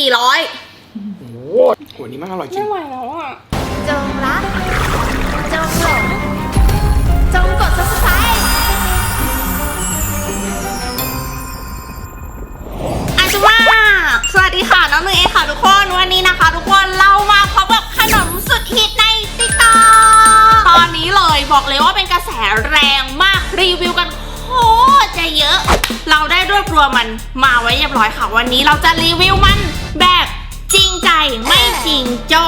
400โอ้โหโหนี่มันอร่อยจริไม่ง ไหวแล้วอะ จงรัก จงหลง จงกด subscribe อาจุมาสวัสดีค่ะน้องหนึ่งเองค่ะทุกคนวันนี้นะคะ ทุกคนเรามาพบกับขนมสุดฮิตในติ๊กต็อกตอนนี้เลยบอกเลยว่าเป็นกระแสแรงมากรีวิวกันโคตรจะเยอะ เราได้รวบรวมมันมาไว้เรียบร้อยค่ะ วันนี้เราจะรีวิวมัน แบบจริงใจไม่จริงโจ้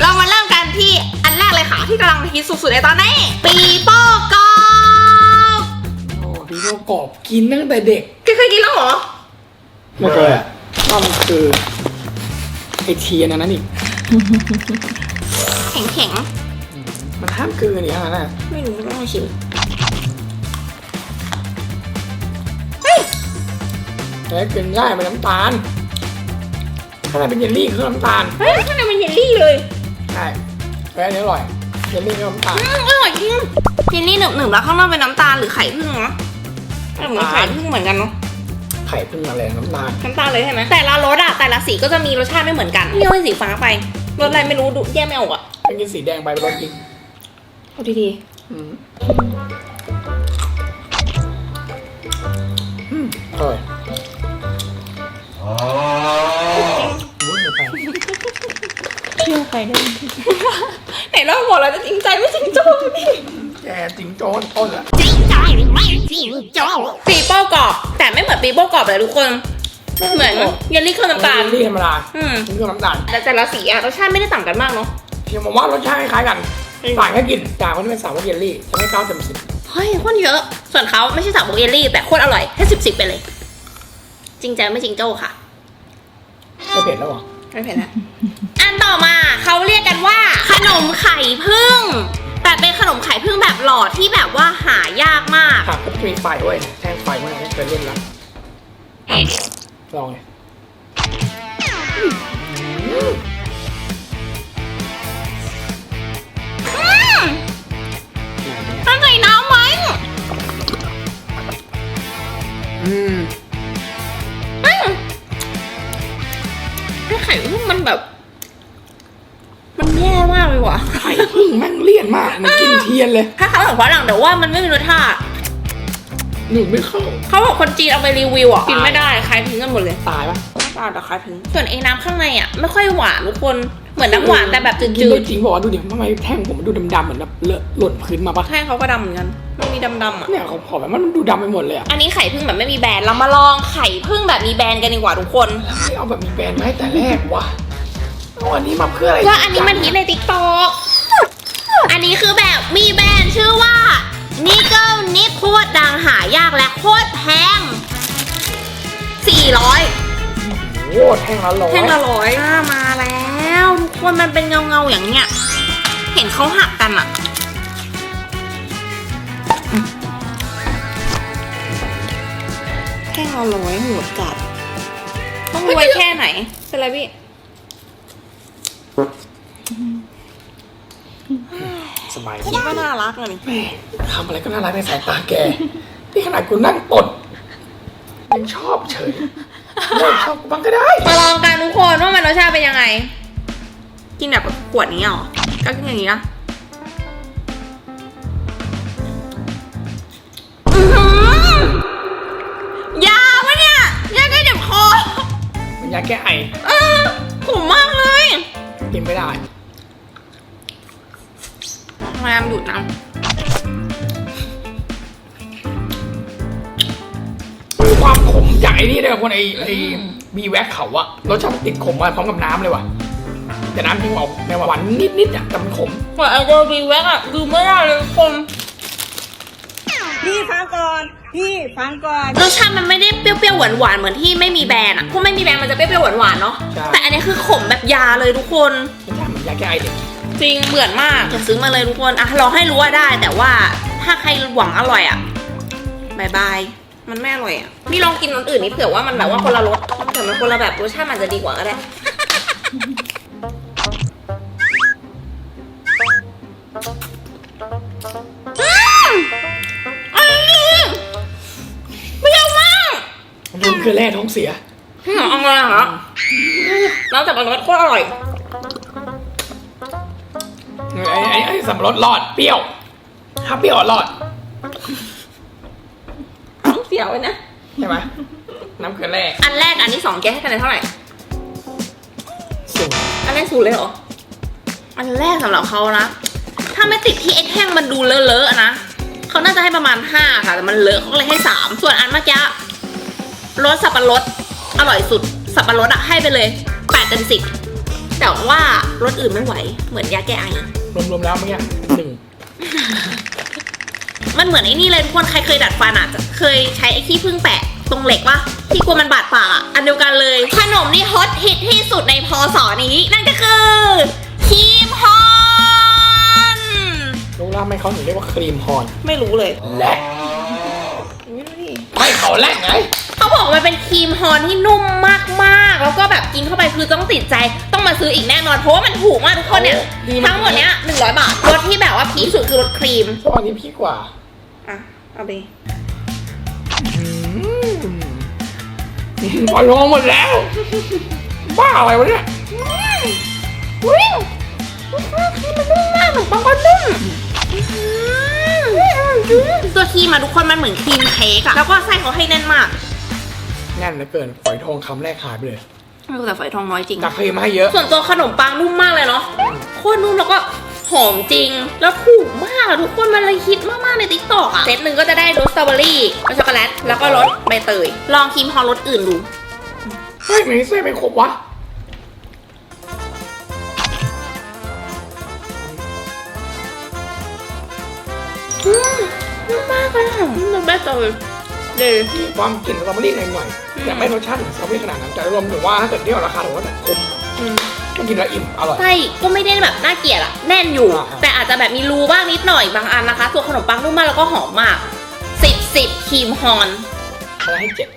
เรามาเริ่มกันที่อันแรกเลยค่ะที่กำลังฮิตสุดๆในตอนนี้ปีโป้กรอบโอ้พี่โลกรอบกินตั้งแต่เด็กแกเคยกินแล้วเหรอไม่เคยอะว่ามันคือไอเทียนอันนั้นอีกแข็ง มันห้ามกลืนนี่ฮะน่ะๆไม่รู้ต้องลองชิมแต่กินง่ายเป็นน้ำตาลข้างในเป็นเยลลี่คือน้ำตาลเฮ้ยข้างในมันเยลลี่เลยใช่แต่อันนี้อร่อยเยลลี่คือน้ำตาลอืมอร่อยจริงเยลลี่หนึบหนึบๆแล้วข้างนอกเป็นน้ำตาลหรือไข่ผึ้งเนาะเหมือนไข่ผึ้งเหมือนกันเนาะไข่พึ่งอะไรน้ำตาลน้ำตาลเลยใช่ไหมแต่ละรสอะแต่ละสีก็จะมีรสชาติไม่เหมือนกันนี่เอาเป็นสีฟ้าไปรสอะไรไม่รู้ดูแยกไม่ออกอะเป็นกินสีแดงไปเป็นรสจริง เอาดีอืมอืมอร่อยอุ้ยไปๆเชื่อใครได้ไหนเราบอกเราจะจริงใจไม่จริงโจ้นี่แกจริงโจ้นต้นละจริงใจไม่จริงโจ้ปีโป้กรอบ แต่ไม่เหมือนปีโป้กรอบเลยทุกคนเหมือนเยลลี่เครื่องน้ำตาลเยลลี่ธรรมดาอืมนี่คือน้ำตาลแต่แต่ละสีอะรสชาติไม่ได้ต่างกันมากเนาะเชื่อผมว่ารสชาติคล้ายๆกัน ต่างแค่กลิ่นจากคนที่เป็นสาวกเยลลี่จะไม่เก้าเต็มสิบเฮ้ยโคนเยอะ ส่วนเขาไม่ใช่สาวโบเยลลี่ แต่โคตรอร่อยให้สิบสิบไปเลย จริงใจไม่จริงโจ้ค่ะไม่เผ็ดแล้วเหรอไม่เผ็ดนะอันต่อมาเขาเรียกกันว่า ขนมไข่พึ่งแต่เป็นขนมไข่พึ่งแบบหลอดที่แบบว่าหายากมากครับก็มีไฟด้วยแท่งไฟมากไม่เคยเล่นแล้วลองเลย มันแย่มากเลยว่ะไข่พึ่งแม่งเลี่ยนมากมันกินเทียนเลยถ้าเขาของฝรั่งแต่ว่ามันไม่มีรสชาติหนูไม่เข้า เขาบอกคนจีนเอาไปรีวิวอะกินไม่ได้คล้ายทิ้งกันหมดเลยตายปะปลาแต่คล้ายทิ้งส่วนไอ้น้ำข้างในอะไม่ค่อยหวานทุกคนเหมือนน้ำหวานแต่แบบกินจืได้ดจริงบอกว่าดูดิทำไมแท่งผมมันดูดำๆเหมือนแบบเลอะหล่นพื้นมาปะๆแท่งเขาก็ดำเหมือนกันมันมีดำๆอะ เนี่ยเขาขอแบบมันดูดำไปหมดเลยอะอันนี้ไข่พึ่งแบบไม่มีแบรนด์เรามาลองไข่พึ่งแบบมีแบรนด์กันดีกว่าทุกคน ไม่เอาแบบมีแบรนด์มาให้แต่แรกวะ เอาอันนี้มาเพื่ออะไรว่าอันนี้มันฮิตในติ๊กต็อกอันนี้คือแบบมีแบรนด์ชื่อว่านิเกิลนิโคตรดังหายากและโคตรแพง 400โอ้โหแท่งละร้อยแท่งละร้อยอ่ามาแล้วทุกคนมันเป็นเงาเงาๆอย่างเนี้ย เห็นเขาหักกันอะแท่งละร้อยโหดจัด ต้องรวยแค่ไหนเป็นไรพี่ สบายคิดว่าน่ารักเลยแม่ทำอะไรก็น่ารักในสายตาแกที่ขนาดกูนั่งตดยังชอบเฉยเลิกชอบกูบ้างก็ได้ มาลองกันทุกคนว่ามันรสชาติเป็นยังไง กินแบบขวดนี้เหรอ ก็กินอย่างนี้นะอื้อหือยาวะเนี่ยยาก็เจ็บคอมันยาแก้ไอเออขมมากเลย กินไม่ได้ พยายามหยุดนะมีความขมจากไอ้นี่เลยคนไอ้ไอ้บีแว็กเขาอะรสชาติมันติดขมมาพร้อมกับน้ำเลยว่ะแต่น้ำจริงออกแนวหวานนิดๆอะแต่มันขมเหมือนไอโดบีแว็กอะดูไม่ได้เลยทุกคนพี่ฟังก่อน พี่ฟังก่อนรสชาติมันไม่ได้เปรี้ยวๆหวานๆเหมือนที่ไม่มีแบรนด์อะพวกไม่มีแบรนด์มันจะเปรี้ยวๆหวานๆเนาะใช่แต่อันนี้คือขมแบบยาเลยทุกคนรสชาติมันยาแก้ไอเด็ก จริงเหมือนมากจะซื้อมาเลยทุกคนอะลองให้รู้ว่าได้ แต่ว่าถ้าใครหวังอร่อยอะบายบายมันไม่อร่อยอะนี่ลองกินอันอื่นนี่เผื่อว่ามันแบบว่าคนละรสแต่มันคนละแบบรสชาติมันจะดีกว่าก็ได้ออืมอันนี้เปรี้ยวมากมันคือแร่ท้องเสียอืมเอาไงอะคะน้ำสับปะรดโคตรอร่อย ไอ้ไอ้ไอ้สับปะรดรอดเปรี้ยว ถ้าเปรี้ยวอะรอดเสียวเลยนะ ใช่ไหมน้ำเกลือแร่อันแรกอันที่สองแกให้คะแนนเท่าไหร่ สูงอันแรกศูนย์เลยเหรอ อันแรกสำหรับเขานะ ถ้าไม่ติดที่ไอ้แท่งมันดูเลอะๆอะนะ เขาน่าจะให้ประมาณ5ค่ะ แต่มันเลอะเขาก็เลยให้3ส่วนอันเมื่อกี้รสสับปะรดอร่อยสุด สับปะรดอะให้ไปเลย8เต็ม10แต่ว่ารสอื่นไม่ไหว เหมือนยาแก้ไอ รวมๆแล้วเมื่อกี้หนึ่งมันเหมือนไอ้นี่เลยทุกคนใครเคยดัดฟันอะจะเคยใช้ไอ้ขี้ผึ้งแปะตรงเหล็กวะที่กลัวมันบาดปากอะอันเดียวกันเลยขนมนี่ฮอตฮิตที่สุดในพศนี้ นั่นก็คือครีมฮอนรู้แล้วทำไมเขาถึงเรียกว่าครีมฮอน ไม่รู้เลยแหละไม่รู้ดิไม่เขาแหละไง เขาบอกมันเป็นครีมฮอนที่นุ่มมากๆ แล้วก็แบบกินเข้าไปคือต้องติดใจต้องมาซื้ออีกแน่นอน เพราะว่ามันถูกมากทุกคนเนี่ย ดีมาก ทั้งหมดเนี้ย100บาทรสที่แบบว่าพีคสุดคือรสครีม ชอบอันนี้พี่กว่าอะ เอาไปปล่อยลงหมดแล้ว บ้าอะไรวะเนี่ย อุ้ยครีมมันนุ่มมากขนมปังก็นุ่มตัวครีมอะทุกคนมันเหมือนครีมเค้กอะแล้วก็ไส้เขาให้แน่นมาก แน่นเหลือเกินฝอยทองคำแรกหายไปเลยไม่รู้แต่ฝอยทองน้อยจริงจากครีมมาให้เยอะ ส่วนตัวขนมปังนุ่มมากเลยเนาะโคตรนุ่มแล้วก็หอมจริง แล้วถูกมากอะทุกคนมันเลยฮิตมาก ๆ ในติ๊กต็อกอะเซตหนึ่งก็จะได้รสสตรอเบอรี่รสช็อกโกแลต แล้วก็รสใบเตย ลองครีมฮอลรสอื่นดูเฮ้ยมันเส้นไม่ครบวะอืมนุ่มมากเลยอะนุ่มใบเตย ดีมีความกลิ่นสตรอเบอรี่หน่อยๆแต่ไม่รสชาติถึงสตรอเบอรี่ขนาดนั้นแต่รวมถึงว่าถ้าเกิดเทียบกับราคาถือว่าแต่คุ้มอืม ก็กินแล้วอิ่มอร่อย ไส้ก็ไม่ได้แบบน่าเกลียดอะแน่นอยู่ อ่าแต่อาจจะแบบมีรูบ้างนิดหน่อยบางอันนะคะส่วนขนมปังนุ่มมากแล้วก็หอมมากสิบสิบครีมฮอน เขาให้เจ็ด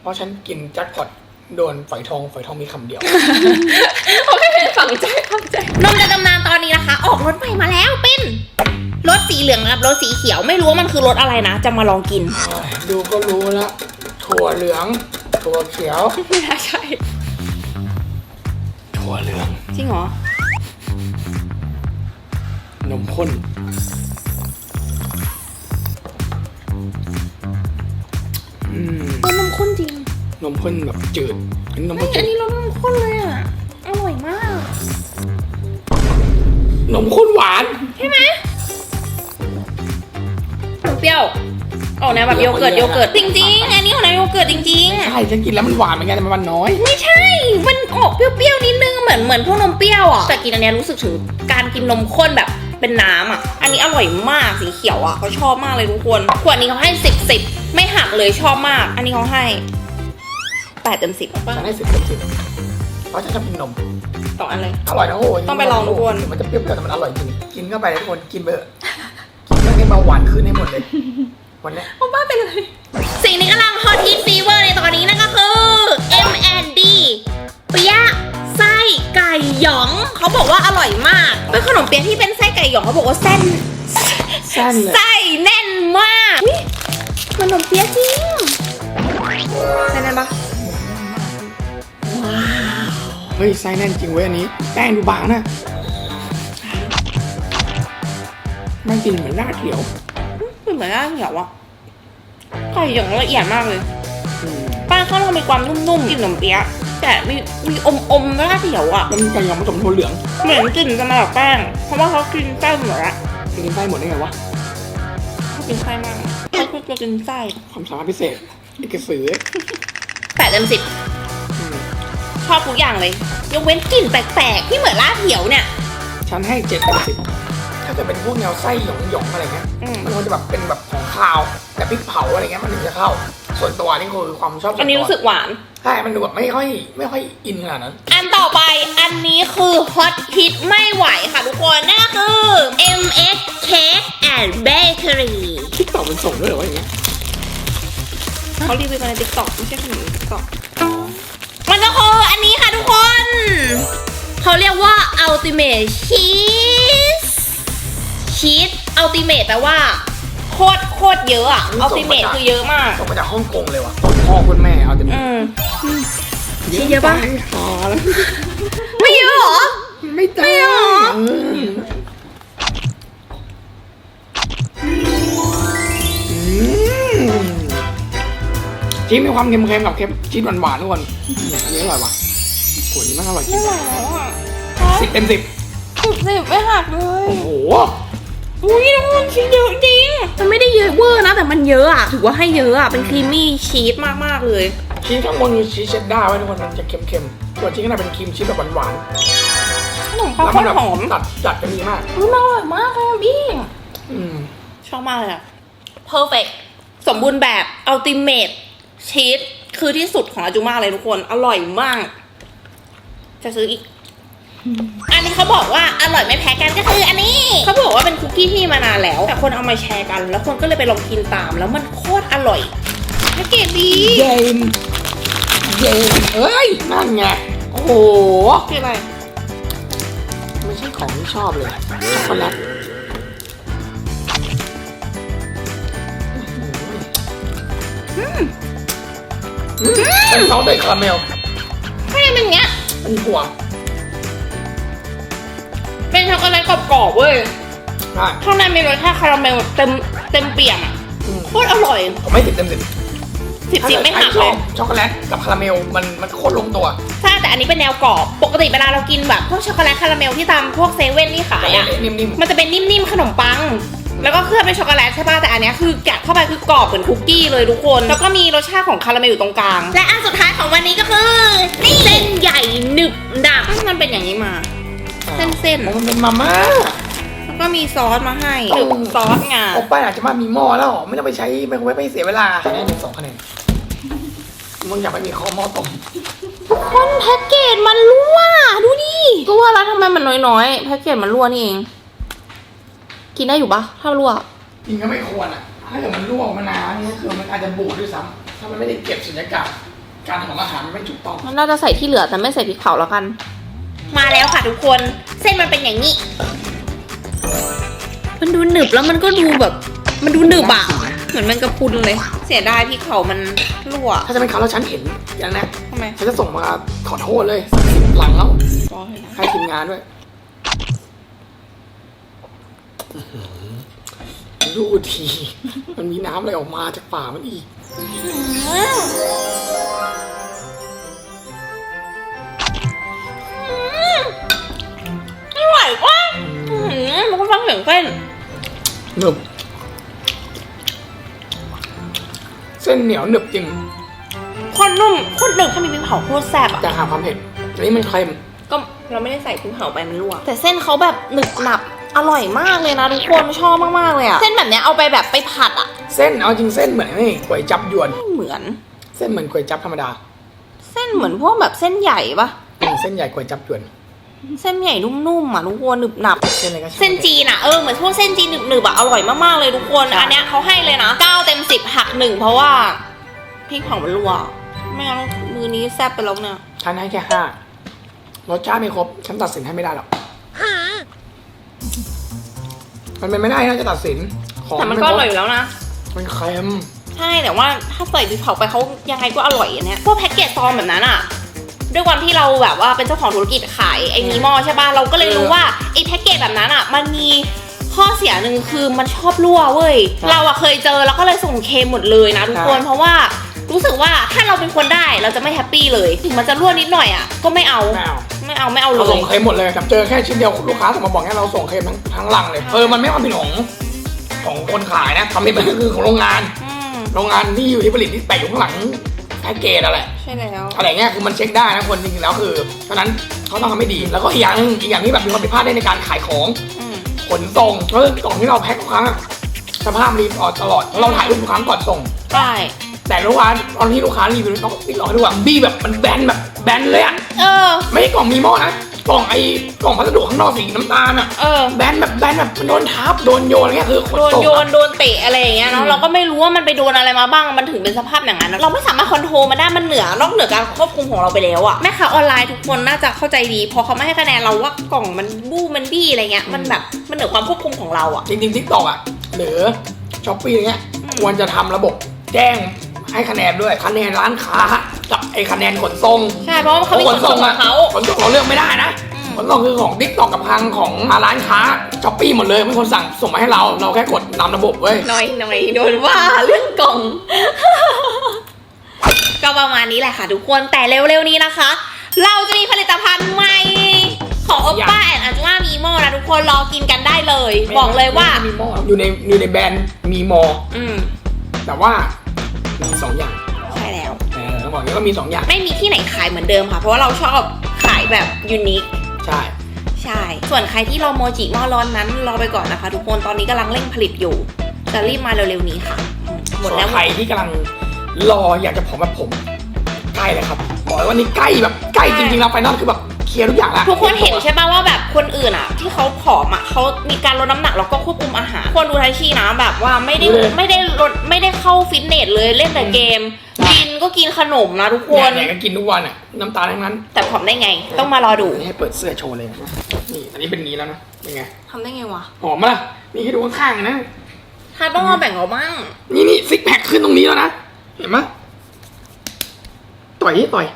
เพราะฉันกินแจ็คพอตโดนฝอยทองฝอยทองมีคำเดียว โอเคฝังใจฝังใจนมในตำนานตอนนี้นะคะ ออกรสใหม่มาแล้วเป็น รสสีเหลืองกับรสสีเขียวไม่รู้ว่ามันคือรสอะไรนะ จะมาลองกิน ดูก็รู้แล้วถั่วเหลือง ถั่วเขียว ไม่น่าใช่ ถั่วเหลือง จริงเหรอ นมข้น อืมรสนมข้นจริง นมข้นแบบจืดอันนี้นมไม่ข้นจือันดนี้รสนมข้นเลยอะ อร่อยมาก นมข้นหวาน ใช่ไหมเป รี้ยวออกแนวแบบโยเกิร์ตโยเกิร์ตจริงๆ อันนี้ออกแนวโยเกิร์ตจริงใช่ฉันกินแล้วมันหวานเหมือนกันแต่มันน้อยๆไม่ใช่ มันออกเปรี้ยวๆนิดนึงเหมือนเหมือนพวกนมเปรี้ยวอะ แต่กินอันเนี้ยรู้สึกถึงการกินนมข้นแบบเป็นน้ำอะ อันนี้อร่อยมากสีเขียวอะเขาชอบมากเลยทุกคน ขวดนี้เขาให้สิบสิบไม่หักเลยชอบมาก อันนี้เขาให้แปดเต็มสิบฉันให้สิบเต็มสิบเพราะฉันชอบกินนม ต่ออันเลย อร่อยนะโอ้ยต้องไปลองทุกคนถึงมันจะเปรี้ยวๆแต่มันอร่อยจริง กินเข้าไปเลยทุกคน กินไปเถอะกินแล้วให้ เบาหวานขึ้นให้หมดเลย วันเนี้ยเอาบ้าไปเลย สิ่งนี้กำลังฮอตฮิตฟีเวอร์ในตอนนี้นั่นก็คือ M&D เปี๊ยะไส้ไก่หยองเขาบอกว่าอร่อยมาก เป็นขนมเปี๊ยะที่เป็นไส้ไก่หยองเขาบอกว่าเส้นแซ่นเลยไส้แน่นมากอุ๊ยขนมเปี๊ยะจริงใช่แน่นปะเฮ้ยไส้แน่นจริงเว้ยอันนี้ แป้งดูบางนะ ม่งกินเหมือนลาดเขียวมันเหมือนร่างเหนียวอะไก่หยองละเอียดมากเลยอืมแป้งข้างนอกมีความนุ่มๆกลิ่นขนมเปี๊ยะแต่มีมีอมอมๆราดเขียวอะแล้วมันไก่ยองผสมถั่วเหลืองเหมือนกลิ่นจะมาจากแป้งเพราะว่าเขากินไส้หมดละกินไส้หมดได้ไงวะเขากินไส้มากเขาคือจะกินไส้ความสามารถพิเศษไอ้กระสือแปดเต็มสิบอืมชอบทุกอย่างเลย ยกเว้นกลิ่นแปลกๆที่เหมือนราดเขียวเนี่ย ฉันให้เจ็ดเต็มสิบถ้า เกิดเป็นพวกแนวไส้หยองหยองๆอะไรเงี้ย อืม มันควรจะแบบเป็นแบบของคาวแต่พริกเผาอะไรเงี้ยมันถึงจะเข้า ส่วนตัวนี่คือความชอบส่วอันนี้รู้สึกหวาน ใช่ มันดูแบบไม่ค่อยไม่ค่อยอินขนาดนั้น อันต่อไปอันนี้คือฮอตฮิตไม่ไหวค่ะทุกคนนั่นก็คือ MX Cake and Bakery ทิกตอกมันส่งด้วยเหรอวะอย่างเงี้ย เขารีวิวกันใน TikTok ไม่ใช่ขนม TikTok มันก็คืออันนี้ค่ะทุกคน เขาเรียกว่า Ultimate Cheese Cheese อัลติเมทแปลว่า โคตรโคตรเยอะอะอัลติเมทคือเยอะมาก ส่งมาจากฮ่องกงเลยว่ะคนพ่อคนแม่เอาแต่อืมชิ้นเยอะปะพอแล้วไม่เยอะเหรอ ไม่เจอไม่หรอเอออืมชีสมีความเค็มๆกับเค็มชีสหวานๆทุกคนเนี่ยอันนี้อร่อยว่ะขวดนี้มันอร่อยจริงสิบเต็มสิบสุดสิบไม่หักเลย โอ้โห อุ้ยทุกคนชิ้นเยอะจริง มันไม่ได้เยอะเวอร์นะ แต่มันเยอะอะถือว่าให้เยอะอะเป็นครีมมี่ชีสมากๆเลยชีสข้างบนคือชีสเชดดาร์ไว้ทุกคนมันจะเค็มๆส่วนชีสข้างในเป็นครีมชีสแบบหวานขนมๆปังแล้วโคมันตแบรบหอมตัดจัดกันดีมาก อุ้ยมันอร่อยมากเลยอะบี้อืมชอบมากเลยอะ perfect สมบูรณ์แบบ ultimate ชีสคือที่สุดของอาจูมาเลยทุกคน อร่อยมาก จะซื้ออีกอันนี้ เขาบอกว่าอร่อยไม่แพ้กันก็คืออันนี้เขาบอกว่าเป็นคุกกี้ที่มีมานานแล้ว แต่คนเอามาแชร์กัน แล้วคนก็เลยไปลองกินตาม แล้วมันโคตรอร่อยแพ็กเกจดีเย็นเย็นเอ้ยนั่นไงโอ้โหคืออะไรไม่ใช่ของที่ชอบเลยช็อกโกแลตเป็นซอสเบคคาราเมลไม่ได้เป็นอย่างเงี้ยมันถั่วเป็น ช็อกโกแลตกรอบๆเว้ยใช่ข้างในมีรสชาติคาราเมลเต็มเต็มเปี่ยมอะอืมโคตรอร่อยผมไม่ติดเต็มสิบสิบสิบไม่หักชเลอยบช็อกโกแลตกับคาราเมลมันมันโคตรลงตัวใช่แต่อันนี้เป็นแนวกรอบปกติเวลาเรากินแบบพวกช็อกโกแลตคาราเมลที่ตามพวกเซเว่นที่ขายอะนิ่มมันจะเป็นนิ่มๆขนมปังแล้วก็เคลือบเป็นช็อกโกแลตใช่ป่ะแต่อันเนี้ยคือแกะเข้าไปคือกรอบเหมือนคุกกี้เลยทุกคน แล้วก็มีรสชาติของคาราเมลอยู่ตรงกลาง และอันสุดท้ายของวันนี้ก็คือนี่เส้นใหญ่หนึบหนับมันเป็นอย่างนี้มาๆ เส้นๆมันเป็นมาม่าแล้วก็มีซอสมาให้หนึบซอสงา โอป้าอาจจะมามีหม้อแล้ว ไม่ต้องไปใช้ไมโครเวฟไปเสียเวลาคะแนนหนึ่งสองคะแนนมึงอยากไปมีข้อหม้อต้มคนแพ็กเกจมันรั่ว ดูดิรั่วแล้วทำไมมันน้อยๆ แพ็กเกจมันรั่วนี่เอง กินได้อยู่ปะถ้ารั่ว จริงก็ไม่ควรอะ ถ้าเกิดมันลวกมานานนี่คือมันอาจจะบูดด้วยซ้ำถ้ามันไม่ได้เก็บสุญญากาศการทำของอาหารมันไม่ถูกต้อง มันน่าจะใส่ที่เหลือแต่ไม่ใส่พริกเผาแล้วกัน มาแล้วค่ะทุกคน เส้นมันเป็นอย่างนี้ มันดูหนึบแล้วมันก็ดูแบบ มันดูหนึบอะเหมือนแมันกระพุนเลย เสียดายพริกเผามันรั่วถ้าจะเป็นเขาแล้วฉันเห็นอย่างนี้ทำไมฉันจะส่งมาขอโทษเลยหลังแล้วให้ทีมงานด้วยอื้อหือดูที มันมีน้ำอะไรออกมาจากป่ากมันอีกไม่ อมันก็ฟังเสียงเส้นหนึบเส้นเหนียวหนึบจริงโคนนุ่มโคนหนึบถ้ามีพริกเผาโคตรแซ่บอะแต่หาความเผ็ดอันนี้มันเค็มก็เราไม่ได้ใส่พริกเผาไปมันรั่วแต่เส้นเขาแบบหนึบหนับอร่อยมากเลยนะทุกคนชอบมากๆเลยอะเส้นแบบเนี้ยเอาไปแบบไปผัดอะเส้นเอาจริงเส้นเหมือนนี่ก๋วยจับยวนไม่เหมือน เส้นเหมือนก๋วยจับธรรมดา เส้นเหมือนพวกแบบเส้นใหญ่ปะอืมเส้นใหญ่ก๋วยจับยวน เส้นใหญ่นุ่มๆอะทุกคนหนึบหนับ เส้นอะไรก็ช่างเส้นจีนอะ เออ เหมือนพวกเส้นจีนหนึบๆอะ อร่อยมากๆเลยทุกคน ใช่ อันเนี้ยเขาให้เลยนะ 9 เต็ม 10 หักหนึ่งเพราะว่าพริกเผามันรั่วไม่งั้นมือนี้แซ่บไปแล้วเนี่ย ฉันให้แค่ห้ารสชาติไม่ครบ ฉันตัดสินให้ไม่ได้หรอกมันเป็นไม่ได้นะจะตัดสิน ของแต่มันก็อร่อยอยู่แล้วนะ มันเค็ม ใช่แต่ว่าถ้าใส่พริกเผาไปเขายังไงก็อร่อยอันเนี้ยพวกแพ็กเกจซองแบบนั้นอะ ด้วยความที่เราแบบว่าเป็นเจ้าของธุรกิจขายไอ้มีหมอใช่ป่ะเราก็เลยรู้ว่าไอ้แพ็กเกจแบบนั้นอะ มันมีข้อเสียหนึ่งคือมันชอบรั่วเว้ย เราอะเคยเจอแล้วก็เลยส่งเคมหมดเลยนะทุกคนเพราะว่ารู้สึกว่าถ้าเราเป็นคนได้เราจะไม่แฮปปี้เลยถึงมันจะรั่วนิดหน่อยอะก็ไม่เอาไม่เอาไม่เอาไม่เอาเลเราส่ย งเค็มหมดเลยแต่เจอแค่ชิ้นเดียวลูกค้าส่งมาบอกแค่เราส่งเค็มทั้งทั้งลังเลยเออมันไม่ความผิดของของคนขายนะทำไม่เป็นก็คือของโรงงาน อืม โรงงานที่อยู่ที่ผลิตที่แปะอยู่ข้างหลัง แพ็กเกจอะไรใช่แล้ว อะไรเงี้ยคือมันเช็คได้นะคนจริงๆแล้วคือเพราะฉะนั้นเขาต้องทำให้ดี แล้วก็อีกอย่างหนึงอีกอย่างที่แบบมีความผิดพลาดได้ในการขายของอืมขนส่งเออกล่องที่เราแพ็คทุกครั้งอะสภาพรีพอร์ตตลอดเราถ่ายรูปทุกครั้งก่อนส่ง ใช่แต่ลูกค้าตอนที่ลูกค้ารีวิวต้องติดรอให้ดูว่าบี้แบบมันแบนแบบแบนเลยอะเออ ไม่ใช่กล่องมีหม้อนะ กล่องไอ้กล่องพัสดุข้างนอกสีน้ำตาลอะเออ แบนแบบแบนแบบมันโดนทับโดนโยนอะไรเงี้ยคือขนโดนส่งโยอะนโดนเตะอะไรอย่างเงี้ยเนาะอืม เราก็ไม่รู้ว่ามันไปโดนอะไรมาบ้างมันถึงเป็นสภาพอย่างนั้นนะเราไม่สามารถคอนโทรลมันได้มันเหนือนอกเหนือการควบคุมของเราไปแล้วอะแม่ค้าออนไลน์ทุกคนน่าจะเข้าใจดีพอเขาไม่ให้คะแนนเราว่ากล่องมันบู้มันบี้อะไรเงี้ยมันแบบมันเหนือความควบคุมของเราอะ จริงๆทิกตอกอะหรือช้อปปี้อย่างเงี้ยอืม ควรจะทำระบบแจ้งให้คะแนนด้วยคะแนนร้านค้า กับไอ้คะแนนขนส่งใช่เพราะว่าเขามีขนส่งของเขา ขนส่งเราเลือกไม่ได้นะอืม ขนส่งคือของทิกตอกกับทางของร้านค้าช้อปปี้หมดเลยเป็นคนสั่งส่งมาให้เราเราแค่กดนำระบบเว้ย หน่อยหน่อยโดนว่าเรื่องกล่อง ก็ประมาณนี้แหละค่ะทุกคนแต่เร็วๆนี้นะคะ เราจะมีผลิตภัณฑ์ใหม่ของ Oppa and Ajuma Mimo นะทุกคนรอกินกันได้เลย บอกเลยว่ามีมออยู่ในอยู่ในแบรนด์มีมอ อืมแต่ว่ามีสองอย่างใช่แล้ว เออต้องบอกอย่างนี้ว่ามีสองอย่าง ไม่มีที่ไหนขายเหมือนเดิมค่ะ เพราะว่าเราชอบขายแบบยูนิค ใช่ ใช่ ส่วนใครที่รอโมจิหม้อร้อนนั้นรอไปก่อนนะคะ ทุกคน ตอนนี้กำลังเร่งผลิตอยู่จะรีบมาเร็วๆนี้ค่ะอืมหมดแล้วส่นใครที่กำลังรออยากจะผอมแบบผม ใกล้เลยครับ บอกเลยว่านี่ใกล้แบบใกล้จริงๆแล้วไฟนอลคือแบบเคลียร์ทุกอย่างแล้วทุกคนเห็นใช่ป่ะว่าแบบคนอื่นอะ ที่เขาผอมอะเขามีการลดน้ำหนักแล้วก็ควบคุมอาหารคนดูไทชีนะแบบว่าไม่ได้ไม่ได้ลดไม่ได้เข้าฟิตเนสเลยเล่นแต่เกม กินก็กินขนมนะทุกคเนี่ยนเนี่ยก็กินทุกวันอะน้ำตาลทั้งนั้นแต่ผอมได้ไง ต้องมารอดูนี่ให้เปิดเสื้อโชว์เลยนะนี่อันนี้เป็นอย่างนี้แล้วนะเป็นไงทำได้ไงวะหอมไหมล่ะนี่ให้ดูข้างๆนะ ถ้าต้องมาแบ่งเราบ้าง นี่นี่ซิกแพคขึ้นตรงนี้แล้วนะ เห็นไหมต่อยนี่ต่อย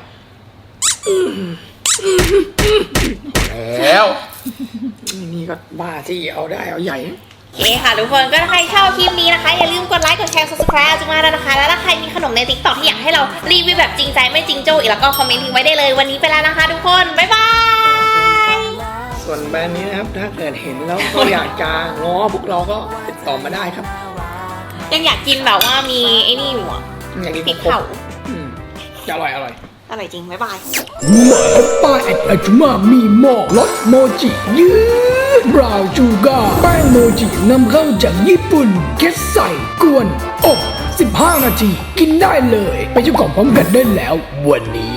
อืมอืมอืมแล้วนี่นี่ก็บ้าที่เอาได้เอาใหญ่นะ โอเคค่ะทุกคนก็ถ้าใครชอบคลิปนี้นะคะ อย่าลืมกดไลค์กดแชร์ subscribe จุมาแล้วนะคะ แล้วถ้าใครมีขนมใน TikTok ที่อยากให้เรารีวิวแบบจริงใจไม่จริงโจ้อีกแล้วก็คอมเมนต์ทิ้งไว้ได้เลยวันนี้ไปแล้วนะคะ ทุกคนบ๊ายบาย ส่วนแบรนด์นี้นะครับ ถ้าเกิดเห็นแล้วก็อยากจะง้อพวกเราก็ติดต่อมาได้ครับยังอยากกินแบบว่ามีไอ้นี่อยู่อะอย่างนี้พริกครบเผาอืมจะอร่อยอร่อย อร่อยจริง บ๊ายบายมาป้าแอดอาจุมามีหม้อรสโมจิยืดบราวชูการ์แป้งโมจินำเข้าจากญี่ปุ่นเคสใส่กวนอบ15 นาที กินได้เลย ไปเจ้าของพร้อมกันได้แล้ว วันนี้